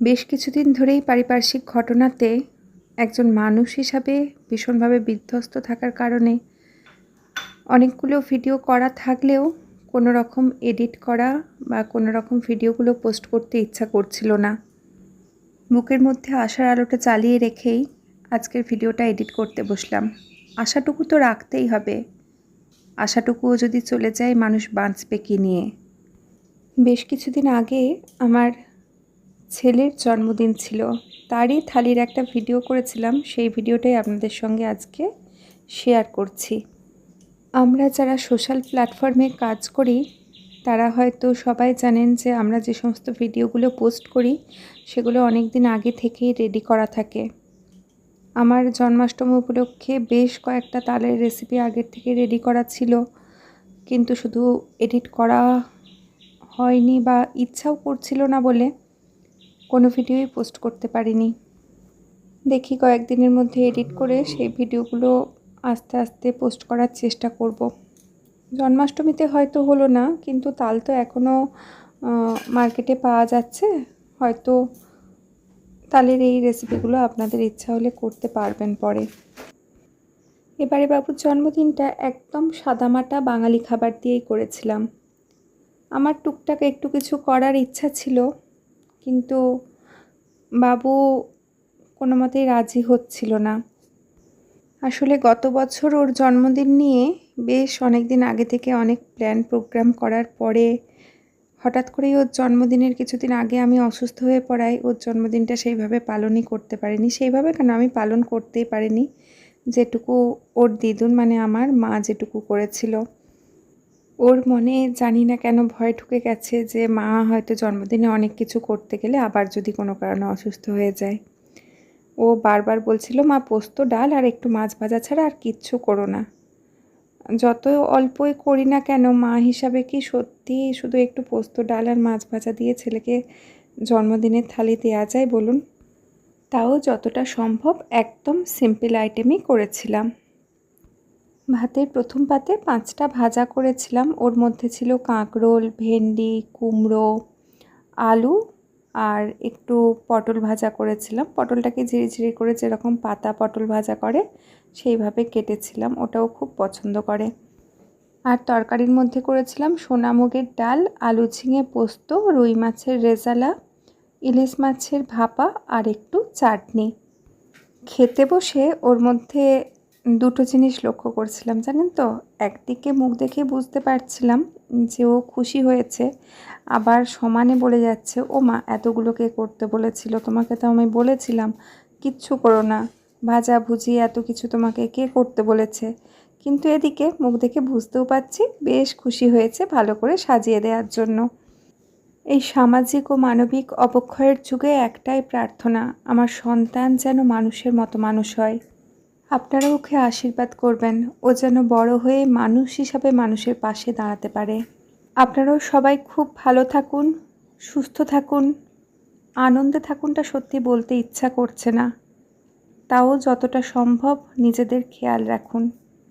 বেশ কিছুদিন ধরেই পারিপার্শ্বিক ঘটনাতে একজন মানুষ হিসাবে ভীষণভাবে বিধ্বস্ত থাকার কারণে অনেকগুলো ভিডিও করা থাকলেও কোনো রকম এডিট করা বা কোনো রকম ভিডিওগুলো পোস্ট করতে ইচ্ছা করছিল না। বুকের মধ্যে আশার আলোটা চালিয়ে রেখেই আজকের ভিডিওটা এডিট করতে বসলাম। আশাটুকু তো রাখতেই হবে। আশাটুকুও যদি চলে যায়, মানুষ বাঁচবে কি নিয়ে? বেশ কিছুদিন আগে আমার ছেলের জন্মদিন ছিল। তারই থালির একটা ভিডিও করেছিলাম। সেই ভিডিওটাই আপনাদের সঙ্গে আজকে শেয়ার করছি। আমরা যারা সোশ্যাল প্ল্যাটফর্মে কাজ করি, তারা হয়তো সবাই জানেন যে আমরা যে সমস্ত ভিডিওগুলো পোস্ট করি, সেগুলো অনেক দিন আগে থেকেই রেডি করা থাকে। আমার জন্মাষ্টমী উপলক্ষে বেশ কয়েকটা তালের রেসিপি আগের থেকে রেডি করা ছিল। কিন্তু শুধু এডিট করা হয়নি বা ইচ্ছাও করছিল না বলে কোনো ভিডিওই পোস্ট করতে পারিনি। দেখি কয়েকদিনের মধ্যে এডিট করে সেই ভিডিওগুলো আস্তে আস্তে পোস্ট করার চেষ্টা করব। জন্মাষ্টমীতে হয়তো হলো না, কিন্তু তাল তো এখনও মার্কেটে পাওয়া যাচ্ছে। হয়তো তালের এই রেসিপিগুলো আপনাদের ইচ্ছা হলে করতে পারবেন পরে। এবারে বাবুর জন্মদিনটা একদম সাদামাটা বাঙালি খাবার দিয়েই করেছিলাম। আমার টুকটাক একটু কিছু করার ইচ্ছা ছিল কিন্তু বাবু কোনো মতেই রাজি হচ্ছিল না। আসলে গত বছর ওর জন্মদিন নিয়ে বেশ অনেক দিন আগে থেকে অনেক প্ল্যান প্রোগ্রাম করার পরে হঠাৎ করেই ওর জন্মদিনের কিছুদিন আগে আমি অসুস্থ হয়ে পড়ায় ওর জন্মদিনটা সেইভাবে পালনই করতে পারিনি। সেইভাবে কেন? আমি পালন করতেই পারিনি। যেটুকু ওর দিদুন মানে আমার মা যেটুকু করেছিল। ওর মনে জানি না কেন ভয় ঢুকে গেছে যে মা হয়তো জন্মদিনে অনেক কিছু করতে গেলে আবার যদি কোনো কারণে অসুস্থ হয়ে যায়। ও বারবার বলছিল, মা, পোস্ত, ডাল আর একটু মাছ ভাজা ছাড়া আর কিচ্ছু করো না। যত অল্পই করি না কেন, মা হিসাবে কি সত্যি শুধু একটু পোস্ত, ডাল আর মাছ ভাজা দিয়ে ছেলেকে জন্মদিনের থালি দেওয়া যায় বলুন? তাও যতটা সম্ভব একদম সিম্পল আইটেমই করেছিলাম। ভাতের প্রথম পাতে পাঁচটা ভাজা করেছিলাম। ওর মধ্যে ছিল কাঁকরোল, ভেন্ডি, কুমড়ো, আলু আর একটু পটল ভাজা করেছিলাম। পটলটাকে ঝিরি ঝিরি করে যেরকম পাতা পটল ভাজা করে সেইভাবে কেটেছিলাম। ওটাও খুব পছন্দ করে। আর তরকারির মধ্যে করেছিলাম সোনামুগের ডাল, আলু ঝিঙে পোস্ত, রুই মাছের রেজালা, ইলিশ মাছের ভাপা আর একটু চাটনি। খেতে বসে ওর মধ্যে দুটো জিনিস লক্ষ্য করছিলাম, জানেন তো? একদিকে মুখ দেখে বুঝতে পারছিলাম যে ও খুশি হয়েছে, আবার সমানে বলে যাচ্ছে, ও মা এতগুলোকে করতে বলেছিল? তোমাকে তো আমি বলেছিলাম, কিচ্ছু করো না। ভাজা ভুজি এত কিছু তোমাকে কে করতে বলেছে? কিন্তু এদিকে মুখ দেখে বুঝতেও পারছি, বেশ খুশি হয়েছে ভালো করে সাজিয়ে দেওয়ার জন্য। এই সামাজিক ও মানবিক অবক্ষয়ের যুগে একটাই প্রার্থনা, আমার সন্তান যেন মানুষের মতো মানুষ হয়। আপনারা ওকে আশীর্বাদ করবেন। ও যেন বড় হয়ে মানুষ হিসাবে মানুষের পাশে দাঁড়াতে পারে। আপনারাও সবাই খুব ভালো থাকুন, সুস্থ থাকুন। আনন্দে থাকুনটা সত্যি বলতে ইচ্ছা করছে না। তাও যতটা সম্ভব নিজেদের খেয়াল রাখুন।